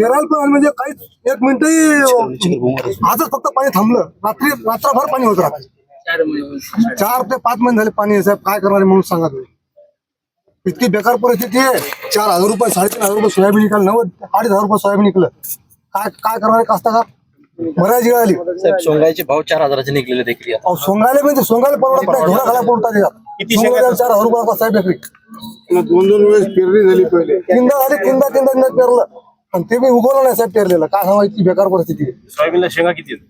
येराल पण म्हणजे काहीच एक मिनिटही आजच फक्त पाणी थांबलं. रात्री रात्रभर पाणी होत राहते. चार ते पाच महिने झाले पाणी आहे साहेब. काय करणार म्हणून सांगा तुम्ही. इतकी बेकार परिस्थिती आहे. चार हजार रुपये साडेतीन हजार रुपये सोयाबीन निघाल. नव्वद अडीच हजार रुपये सोयाबीन निघलं. काय काय करणार कास्ताकार? मराठी आली. साहेब सोंगाईचे भाव चार हजाराचे निघलेले देखील सोंगाले म्हणजे सोंगाले परवडत नाही. घोडा खाला पडतात चार हजार रुपये साहेब दोन दोन वेळेस पेरणी झाली पहिले. तीनदा झाली तीनदा तीनदा तीनदा पेरलं. आणि ते मी उगवलं नाही साहेब पेरलेलं काय सांगायची बेकार परिस्थिती आहे सोयाबीनला शेंगा किती आहेत?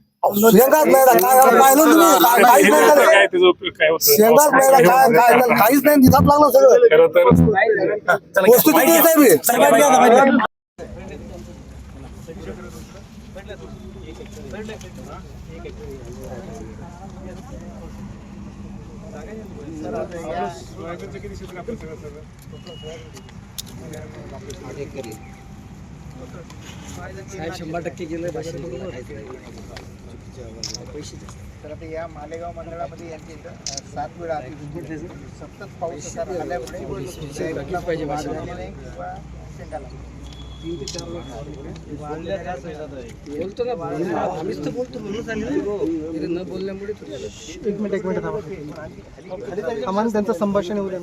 शेंगाच नाही ना, काय झालं पाहिलं तुम्ही काय- काहीच नाही झालं. काय त्याचा उपयोग काय होतं शेंगाच नाही ना, काय काय नाही, काहीच नाही दिसात लागलं सगळं खरं तर वस्तू किती आहे साहेब हे? साहेब शंभर टक्के गेलं तर आता या मालेगाव मंडळामध्ये अ, सात वेळा सतत पाऊस नाही किंवा शेंगाला. बोलतो ना आम्हीच तर बोलतो म्हणून सांगितलं. तरी न बोलल्यामुळे थोडी झालं. एक मिनिट एक मिनिट थांबा. आम्हाला त्यांचं संभाषण येऊ द्या.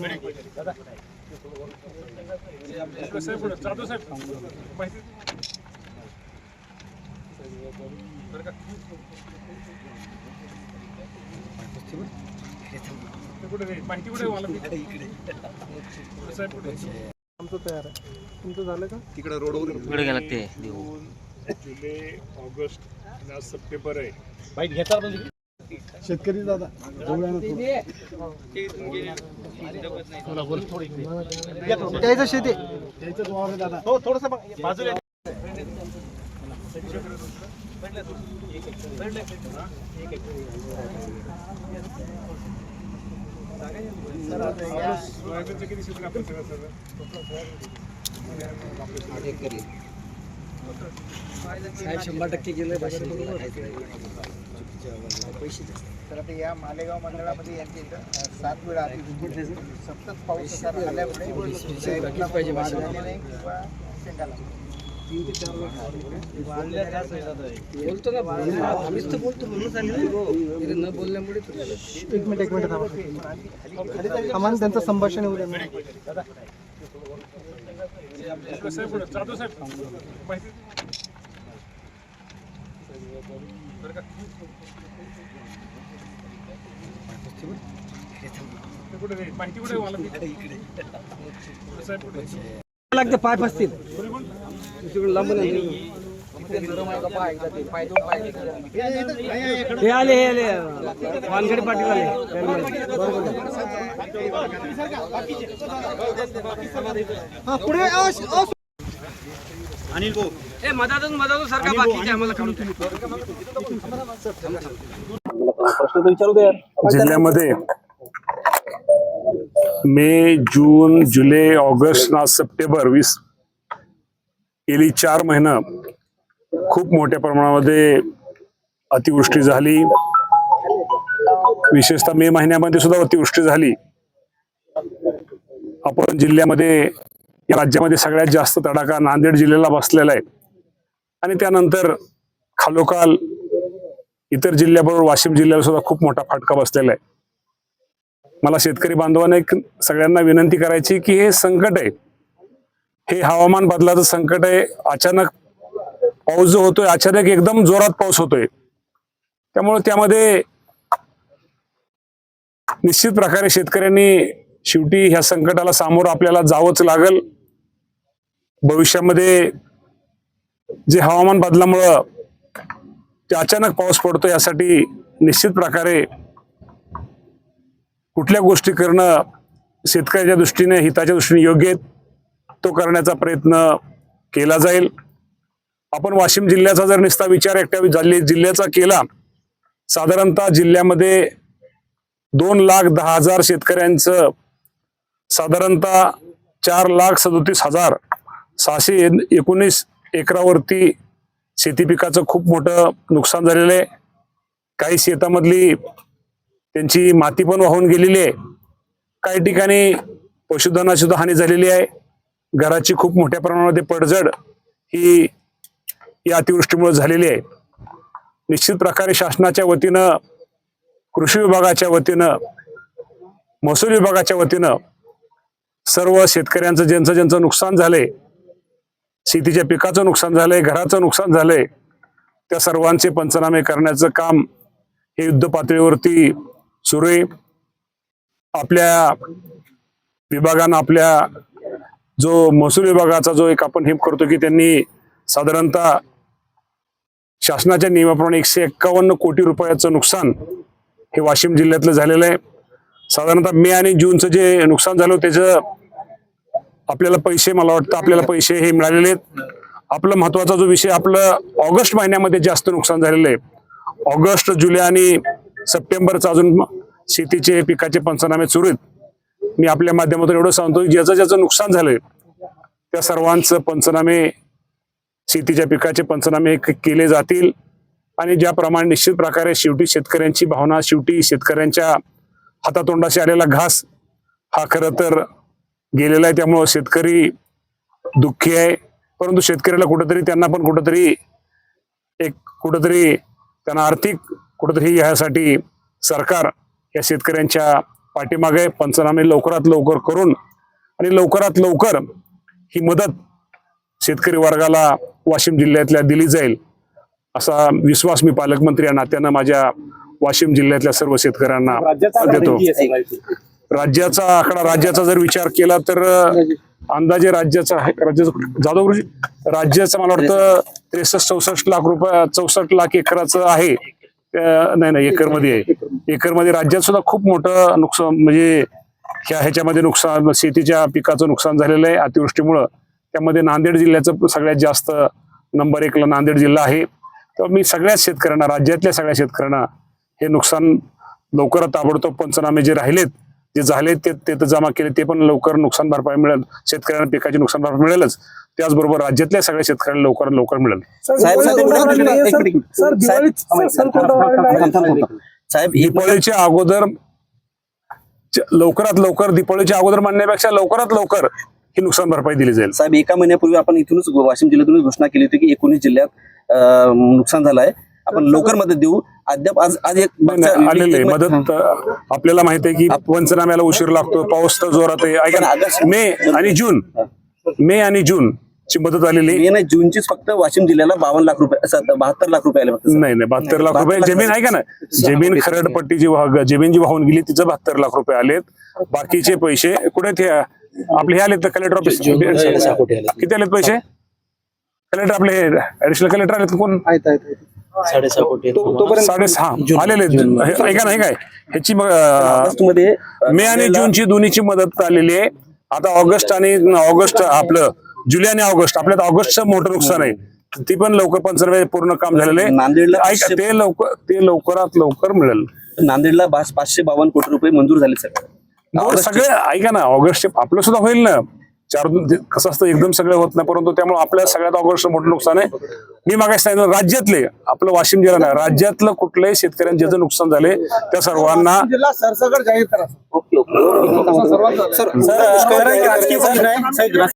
आमचं तयार आहे तुमचं झालं का तिकडे गेला ते जुलै ऑगस्ट सप्टेंबर आहे बाईक घेता आपण तिकडे? शेतकरी दादा त्याचं शेती. हो थोडस बाजूला सोयाबीनचं किती क्षेत्र आपण सगळं सगळं साहेब शंभर टक्के गेलं पैसे तर आता या मालेगाव मंडळामध्ये अ, सात वेळा अतिवृष्टी सतत पाऊस किंवा शेंगाला. बोलतो ना आम्हीच तर बोलतो म्हणून सांगितलं. तरी न बोलल्यामुळे. एक मिनिट एक मिनिट त्यांचं संभाषण येऊ द्या लागते पाय फसतील. आहे. हे आले हे आले. वानखेडे पाटील आले. हे मधातून मधातून सारखा बाकीचे आम्हाला काढून जिल्ह्यामध्ये मे जून जुलै ऑगस्ट ना सप्टेंबर वीस गेली चार महिना खूप मोठ्या प्रमाणामध्ये अतिवृष्टी झाली. विशेषतः मे महिन्यामध्ये सुद्धा अतिवृष्टी झाली. आपण जिल्ह्यामध्ये या राज्यामध्ये सगळ्यात जास्त तडाखा नांदेड जिल्ह्याला बसलेला आहे. आणि त्यानंतर खालोखाल इतर जिल्ह्याबरोबर वाशिम जिल्ह्याला सुद्धा खूप मोठा फटका बसलेला आहे. मला शेतकरी बांधवांना एक सगळ्यांना विनंती करायची की हे संकट आहे. हे हवामान बदलाचं संकट आहे. अचानक पाऊस जो होतोय अचानक एकदम जोरात पाऊस होतोय. त्यामुळे त्यामध्ये निश्चित प्रकारे शेतकऱ्यांनी शेवटी ह्या संकटाला सामोरं आपल्याला जावंच लागल. भविष्यामध्ये जे हवामान बदलामुळं ते अचानक पाऊस पडतो यासाठी निश्चित प्रकारे कुठल्या गोष्टी करणं शेतकऱ्याच्या दृष्टीने हिताच्या दृष्टीने योग्य आहेत तो करण्याचा प्रयत्न केला जाईल. आपण वाशिम जिल्ह्याचा जर निस्ता विचार एकट्या जिल्हे- जिल्ह्याचा केला साधारणतः जिल्ह्यामध्ये दोन लाख दहा हजार शेतकऱ्यांचं साधारणतः चार लाख सदोतीस हजार सहाशे एकोणीस एकरावरती शेती पिकाचं खूप मोठं नुकसान झालेलं आहे. काही शेतामधली त्यांची माती पण वाहून गेलेली आहे. काही ठिकाणी पशुधनाची सुद्धा हानी झालेली आहे. घराची खूप मोठ्या प्रमाणामध्ये पडझड ही या अतिवृष्टीमुळे झालेली आहे. निश्चित प्रकारे शासनाच्या वतीनं कृषी विभागाच्या वतीनं महसूल विभागाच्या वतीनं सर्व शेतकऱ्यांचं ज्यांचं ज्यांचं नुकसान झालंय शेतीच्या पिकाचं नुकसान झालंय घराचं नुकसान झालंय त्या सर्वांचे पंचनामे करण्याचं काम हे युद्ध पातळीवरती सुरू आहे. आपल्या विभागानं आपल्या जो महसूल विभागाचा जो एक आपण हे करतो की त्यांनी साधारणतः शासनाच्या नियमाप्रमाणे एकशे एक्कावन्न कोटी रुपयाचं नुकसान हे वाशिम जिल्ह्यातलं झालेलं आहे. साधारणतः मे आणि जूनचं जे नुकसान झालं त्याचं आपल्याला पैसे मला वाटतं आपल्याला पैसे हे मिळालेले आहेत. आपला महत्त्वाचा जो विषय आपलं ऑगस्ट महिन्यामध्ये जास्त नुकसान झालेलं आहे. ऑगस्ट जुलै आणि सप्टेंबरचं अजून शेतीचे पिकाचे पंचनामे सुरू आहेत. मी आपल्या माध्यमातून एवढं सांगतो की ज्याचं ज्याचं नुकसान झालंय त्या सर्वांचं पंचनामे शेतीच्या पिकाचे पंचनामे केले जातील. आणि ज्याप्रमाणे निश्चित प्रकारे शेवटी शेतकऱ्यांची भावना शेवटी शेतकऱ्यांच्या हातातोंडाशी आलेला घास हा खरं तर गेलेला आहे. त्यामुळं शेतकरी दुःखी आहे. परंतु शेतकऱ्याला कुठंतरी त्यांना पण कुठंतरी एक कुठंतरी त्यांना आर्थिक कुठंतरी ह्यासाठी सरकार या शेतकऱ्यांच्या पाठीमागे पंचनामे लवकरात लवकर करून आणि लवकरात लवकर ही मदत शेतकरी वर्गाला वाशिम जिल्ह्यातल्या दिली जाईल असा विश्वास मी पालकमंत्री या नात्यानं माझ्या वाशिम जिल्ह्यातल्या सर्व शेतकऱ्यांना देतो. राज्याचा आकडा राज्याचा जर विचार केला तर अंदाजे. राज्याचा राज्याचा जाधव राज्याचं मला वाटतं त्रेसष्ट चौसष्ट लाख रुपये चौसष्ट लाख एकराचं आहे. नाही नाही एकरमध्ये आहे. एकरमध्ये राज्यात सुद्धा खूप मोठं नुकसान म्हणजे ह्या ह्याच्यामध्ये नुकसान शेतीच्या पिकाचं नुकसान झालेलं आहे. अतिवृष्टीमुळं. त्यामध्ये नांदेड जिल्ह्याचं सगळ्यात जास्त नंबर एकला नांदेड जिल्हा आहे. तर मी सगळ्याच शेतकऱ्यांना राज्यातल्या सगळ्या शेतकऱ्यांना हे नुकसान लवकरात ताबडतोब पंचनामे जे राहिलेत जे झाले ते ते तर जमा केले ते पण लवकर नुकसान भरपाई मिळेल. शेतकऱ्यांना पिकाची नुकसान भरपाई मिळेलच. त्याचबरोबर राज्यातल्या सगळ्या शेतकऱ्यांना लवकरात लवकर मिळेल. साहेब. दिपावळीच्या अगोदर लवकरात लवकर दिपावळीच्या अगोदर म्हणण्यापेक्षा लवकरात लवकर ही नुकसान भरपाई दिली जाईल. साहेब एका महिन्यापूर्वी आपण इथूनच वाशिम जिल्ह्यातूनच घोषणा केली होती की एकोणीस जिल्ह्यात नुकसान झालं आहे आपण लवकर मदत देऊ. अद्याप आज आज एक आलेले मदत आपल्याला माहिती आहे की पंचनाम्याला उशीर लागतो पाऊस तर जोरात आहे. ऐका ना, मे आणि जून मे आणि जून ची मदत आलेली. नाही जूनचीच फक्त वाशिम जिल्ह्याला बावन्न लाख रुपये बहात्तर लाख रुपये आले फक्त नाही नाही बहात्तर लाख रुपये. जमीन आहे का ना जमीन खरडपट्टी जी वाह- जमीन जी वाहून गेली तिचं बहात्तर लाख रुपये आलेत. बाकीचे पैसे कुठे आपले हे आलेत कलेक्टर ऑफिस किती आलेत पैसे? कलेक्टर आपले ऍडिशनल कलेक्टर आलेत कोण? साडेसहा आलेले आहेत. हे- ऐका ना हे काय? ह्याची मे आणि जूनची दोन्हीची मदत आलेली आहे. आता ऑगस्ट आणि ऑगस्ट आपलं जुलै आणि ऑगस्ट आपल्यात ऑगस्टचं मोठं नुकसान आहे. ती पण लवकर पंचनामे पूर्ण काम झालेलं आहे. नांदेडला ऐका ते लवकर ते लवकरात लवकर मिळेल. नांदेडला पाच- पाचशे बावन्न कोटी रुपये मंजूर झाले सर सगळे ऐका ना ऑगस्ट आपलं सुद्धा होईल ना. चार कसं असतं एकदम सगळं होत नाही परंतु त्यामुळे आपल्या सगळ्यात ऑगस्ट मोठं नुकसान आहे. मी मागास सांगितलं राज्यातले आपलं वाशिम जिल्हा नाही राज्यातलं कुठल्याही शेतकऱ्यांचे ज्याचं नुकसान झाले त्या सर्वांना सरसकट जाहीर करा.